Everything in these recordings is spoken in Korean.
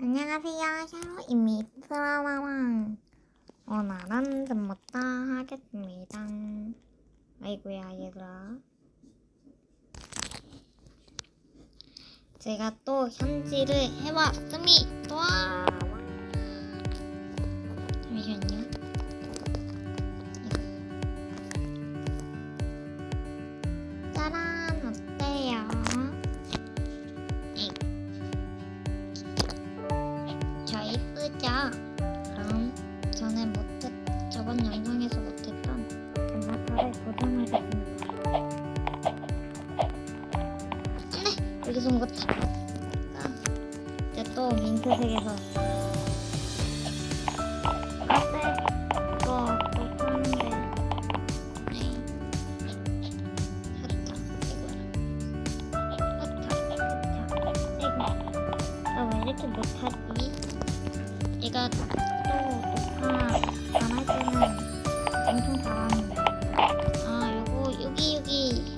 안녕하세요. 샤오입니다. 드라마왕 원활한 잼먹다 하겠습니다. 아이구야 얘들아. 제가 또 현지를 해왔습니다. 와. 잠시만요. 제가 또 녹화 안할 때는 엄청 잘합니다. 아, 요거, 여기, 여기.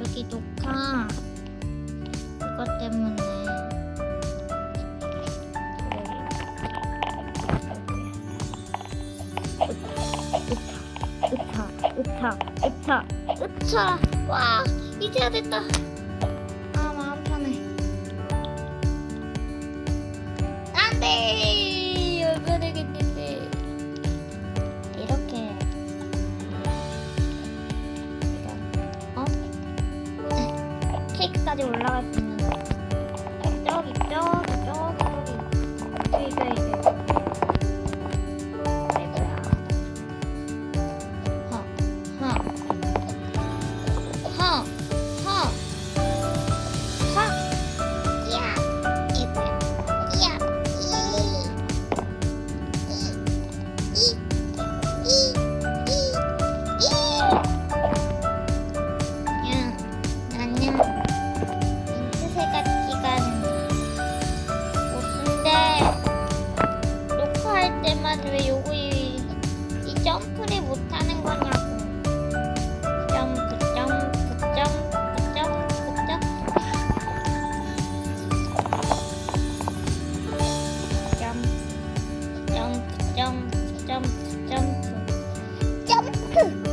여기 녹화. 그것 때문에. 으차, 으차, 으차, 으차, 으차. 와, 이제야 됐다. 점프. 점프.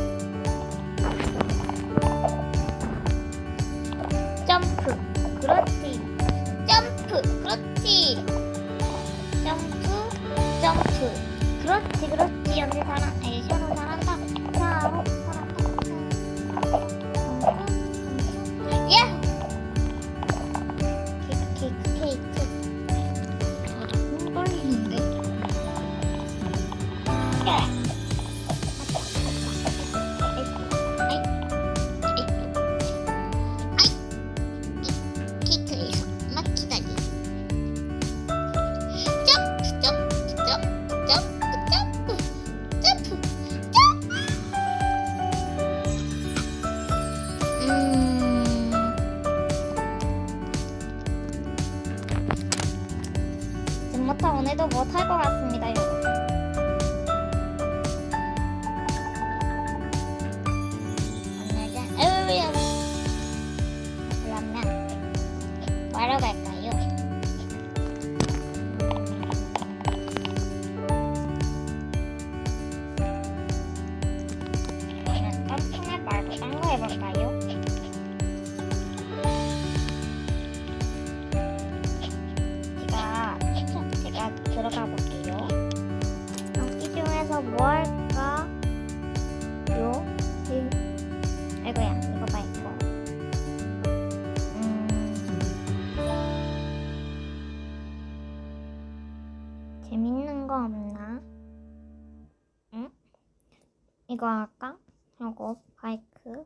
이거 할까? 이거 바이크.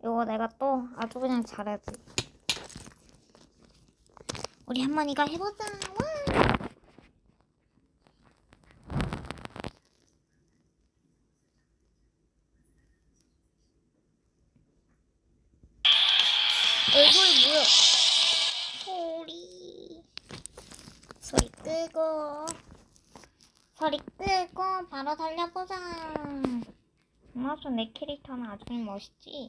이거 내가 또 아주 그냥 잘해줘. 우리 한번 이거 해보자. 와! 얼굴이 뭐야? 소리. 소리 끄고. 거리 끌고 바로 달려보자. 맞아, 내 캐릭터는 아주 멋있지.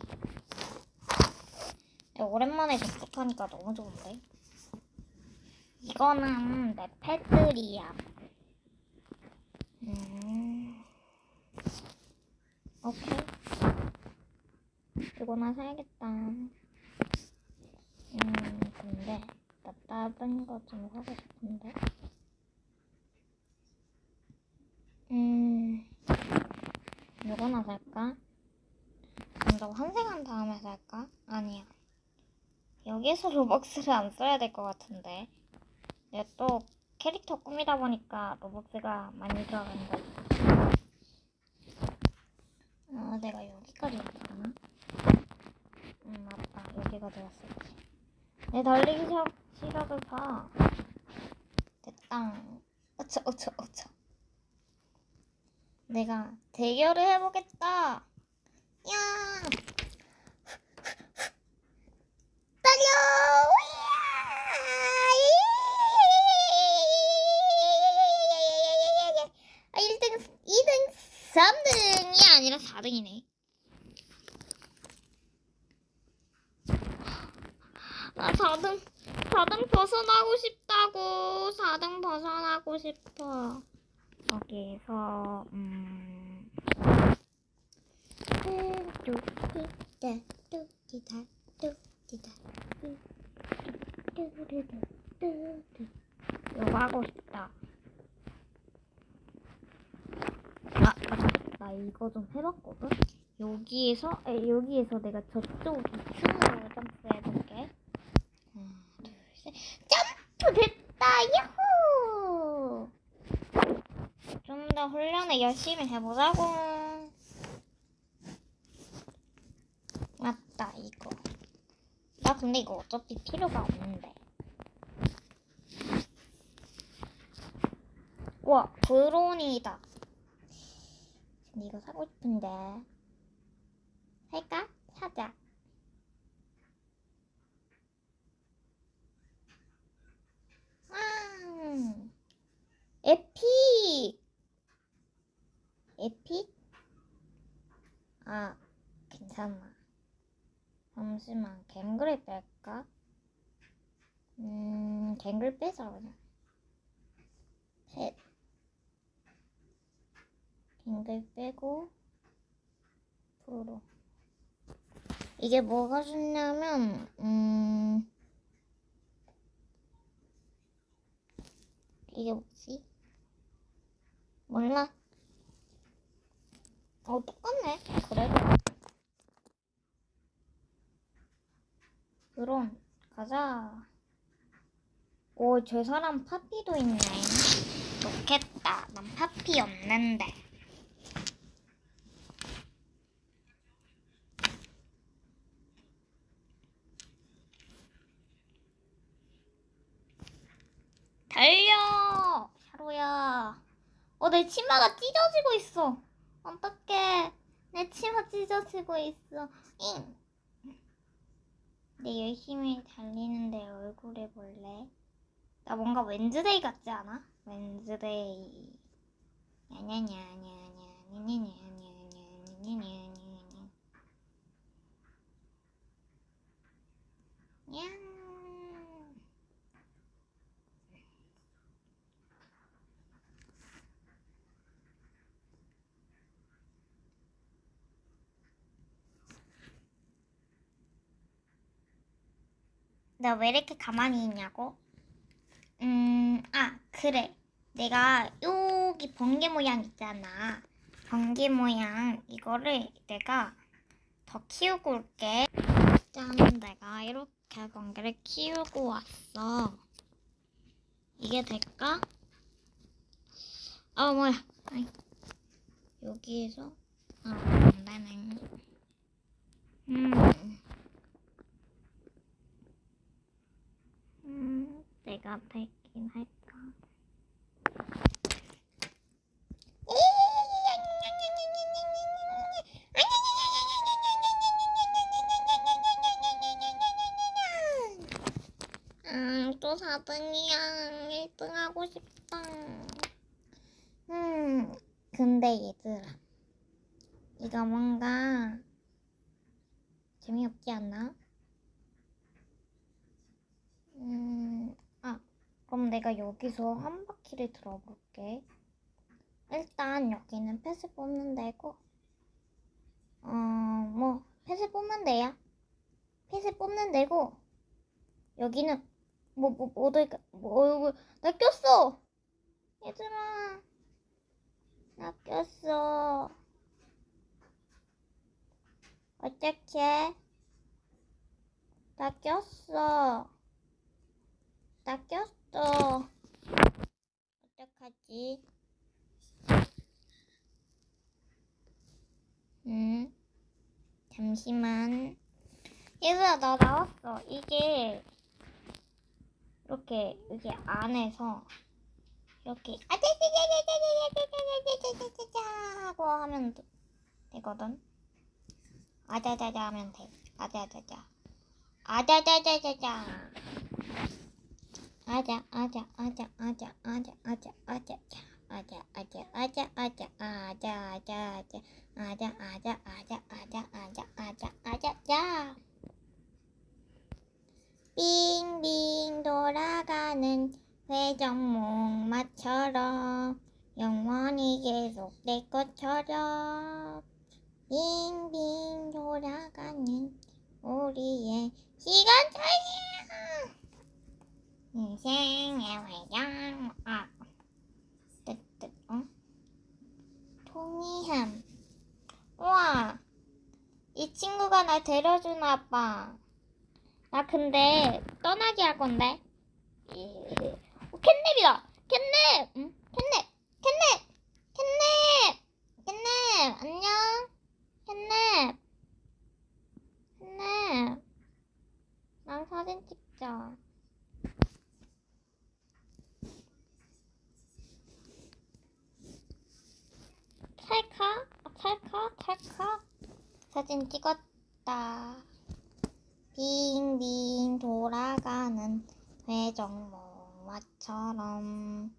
오랜만에 접속하니까 너무 좋은데. 이거는 내 패들이야. 음. 오케이. 이거나 사야겠다. 음, 근데 답답한 거좀 사고 싶은데. 음, 이거나 살까? 먼저 환생한 다음에 살까? 아니야. 여기서 로벅스를 안 써야 될 것 같은데. 내가 또 캐릭터 꾸미다 보니까 로벅스가 많이 들어간다. 아, 내가 여기까지 왔잖아. 응, 맞다. 여기가 되었었지. 내 달리기 시합을 봐. 됐다. 어쩌, 어쩌, 어쩌. 내가 대결을 해보겠다. 야! 달려! 아, 1등, 2등, 3등이 아니라 4등이네. 나 4등, 4등 벗어나고 싶다고. 4등 벗어나고 싶어. 여기서, 음. 뚜띠다, 뚜띠다, 뚜띠다, 뚜뚜뚜뚜뚜. 이거 하고 싶다. 아, 맞아. 나 이거 좀 해봤거든? 여기에서, 에, 여기에서 내가 저쪽 2층으로 점프해볼게. 하나, 둘, 셋. 점프 됐다! 야호! 좀 더 훈련을 열심히 해보자고. 맞다, 이거. 나 근데 이거 어차피 필요가 없는데. 와, 브론이다. 근데 이거 사고 싶은데. 살까? 사자. 아, 에픽! 에픽? 아, 괜찮아. 잠시만, 갱글을 뺄까? 음, 갱글 빼자, 그냥. 펫. 갱글 빼고, 프로. 이게 뭐가 좋냐면, 음, 이게 뭐지? 몰라. 어, 똑같네. 그래도. 그럼, 가자. 오, 저 사람 파피도 있네. 좋겠다. 난 파피 없는데. 달려! 샤로야. 어, 내 치마가 찢어지고 있어. 어떡해. 내 치마 찢어지고 있어. 잉. 내 열심히 달리는데 얼굴에 볼래? 나 뭔가 웬즈데이 같지 않아? 웬즈데이. 냐냐냐냐냐냐냐냐냐냐냐냐냐냐. 냥. 나 왜 이렇게 가만히 있냐고? 음, 아, 그래. 내가 여기 번개 모양 있잖아. 번개 모양 이거를 내가 더 키우고 올게. 짠, 내가 이렇게 번개를 키우고 왔어. 이게 될까? 아, 뭐야. 아이. 여기에서 아, 안 되네. 음. 음, 내가 되긴 할까? 음, 또 4등이야. 1등 하고 싶다. 음, 근데 얘들아. 이거 뭔가 재미없지 않나? 음, 아, 그럼 내가 여기서 한 바퀴를 들어볼게. 일단 여기는 패스 뽑는 데고, 어, 뭐, 패스 뽑는 데야. 패스 뽑는 데고, 여기는, 뭐, 뭐, 뭐, 뭐, 뭐, 뭐, 나 꼈어! 얘들아, 나 꼈어. 어떡해? 나 꼈어. 나 꼈어. 어떡하지? 응? 잠시만. 얘들아, 나 나왔어. 이게, 이렇게, 여기 안에서, 이렇게, 아자자자자자자자자자자자자 하고 하면 되- 되거든. 아자자자 하면 돼. 아자자자. 아자자자자자. 아자 아자 아자 아자 아자 아자 아자 자. 아자 아자 아자 아자 아자 아자 아자 아자 아자 아자 아자 아자 아자 아자 자. 빙빙 돌아가는 회전목마처럼 영원히 계속될 것처럼 빙빙 돌아가는 우리의 시간 차이야 인생의 회전 아 뜻뜻 어 통이함 우와 이 친구가 날 데려주나 봐. 나 근데 떠나게 할 건데. 예. 어, 캣냅이다. 캣냅. 응? 캣냅. 캣냅. 캣냅. 캣냅. 안녕. 캣냅. 랑 사진 찍자. 찰카? 아, 찰카? 찰카? 사진 찍었다. 빙빙 돌아가는 회전목마처럼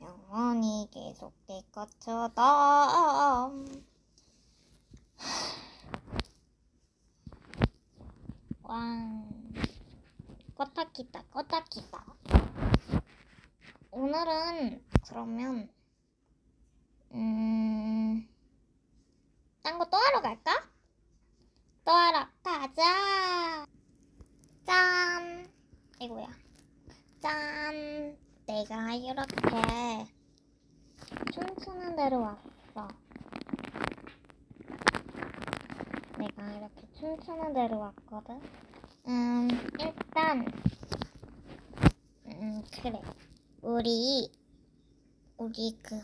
영원히 계속될 것처럼. 꽝 껐다키다 껐다키다. 오늘은 그러면 음... 딴 거 또 하러 갈까? 또 하러 가자. 짠. 이거야. 짠. 내가 이렇게 춤추는 데로 왔어. 내가 이렇게 춤추는 왔거든. 음, 일단, 음, 그래. 우리, 우리 그,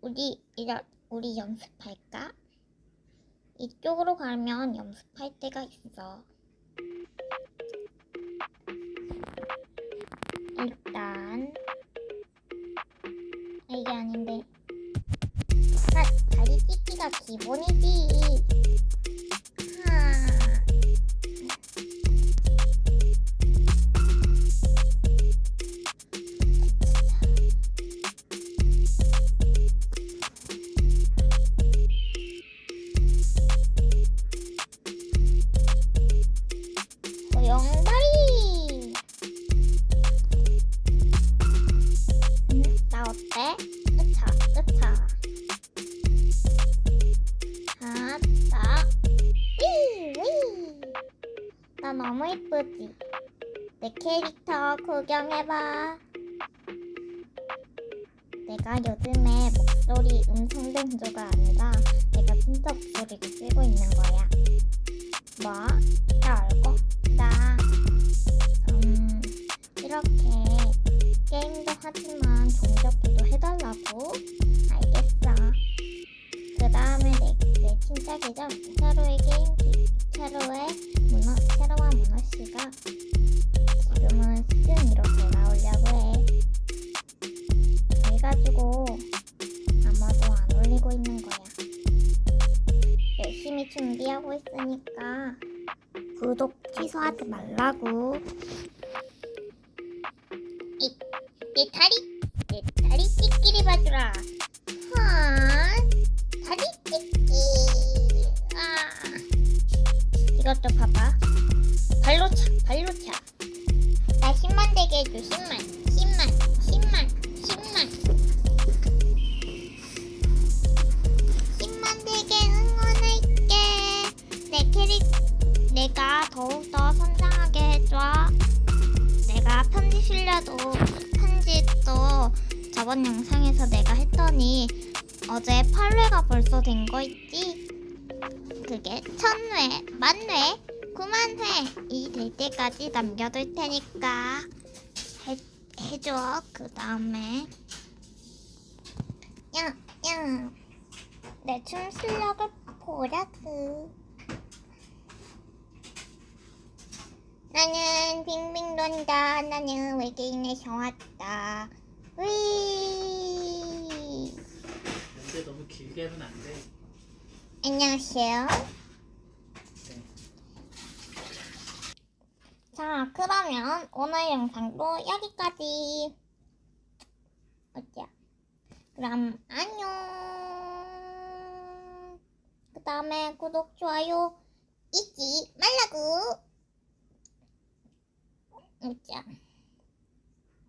우리, 이런, 우리 연습할까? 이쪽으로 가면 연습할 때가 있어. 일단 아, 이게 아닌데. 아, 다리 찢기가 기본이지. 이쁘지? 내 캐릭터 구경해봐. 내가 요즘에 목소리 음성 변조가 아니라 내가 진짜 목소리를 쓰고 있는 거야. 뭐? 나 알고? 나, 음, 이렇게 게임도 하지만 종잡기도 해달라고? 알겠어. 그 다음에 내, 내 진짜 계정, 힘만 되게 해줘 10만 10만 10만 10만. 10만 되게 응원할게. 내 캐릭 내가 더욱더 성장하게 해줘. 내가 편지 실려도 편집도 저번 영상에서 내가 했더니 어제 8회가 벌써 된 거 있지? 그게 천회, 만회, 구만회 이 될 때까지 남겨둘 테니까. 해, 해줘 그 다음에. 야, 야, 내 춤 실력을 보라고. 나는 빙빙 돈다. 나는 외계인에서 왔다. 위. 근데 너무 길게 하면 안 돼. 안녕하세요 자, 그러면 오늘 영상도 여기까지. 어때요? 그럼 안녕. 그 다음에 구독, 좋아요 잊지 말라고. 어짜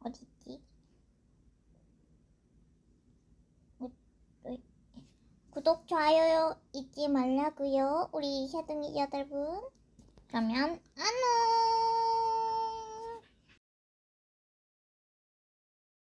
어딨지? 어, 어, 구독, 좋아요 잊지 말라고요. 우리 샤둥이 여러분. 그러면 안녕.